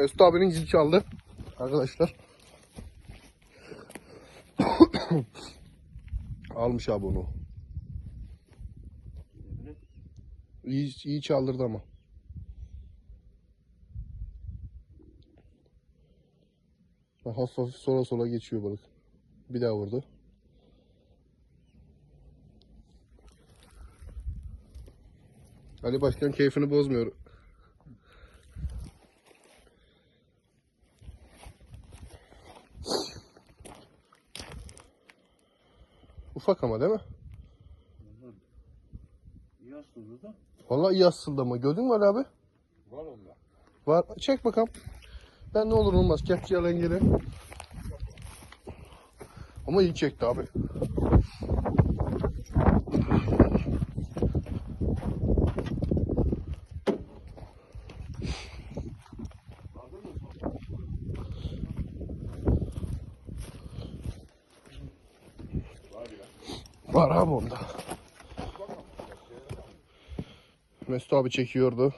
Mesut abinin zil çaldı. Arkadaşlar. Almış abi onu. İyi, iyi çaldırdı ama. Hafif hafif sola sola geçiyor balık. Bir daha vurdu. Ali Başkan keyfini bozmuyor. Ufak ama değil mi? İyi aslında da. Vallahi iyi asıldı ama. Gördün mü Ali abi? Var onda. Var. Çek bakalım. Ben ne olur olmaz. Kepçe alan geri. Ama iyi çekti abi. Var abi onda. Mesut abi çekiyordu.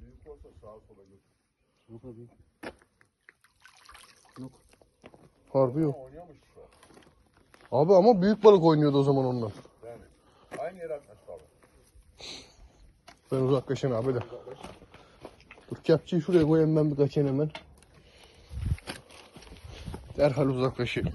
Büyük olsa sağa sola götür. Yok abi. Harbi yok. Şu an. Abi ama büyük balık oynuyordu o zaman ondan. Yani. Aynı yere atmış abi. Ben uzaklaşayım abi de. Dur kepçeyi şuraya koyayım ben bir kaçayım hemen. Derhal uzaklaşayım.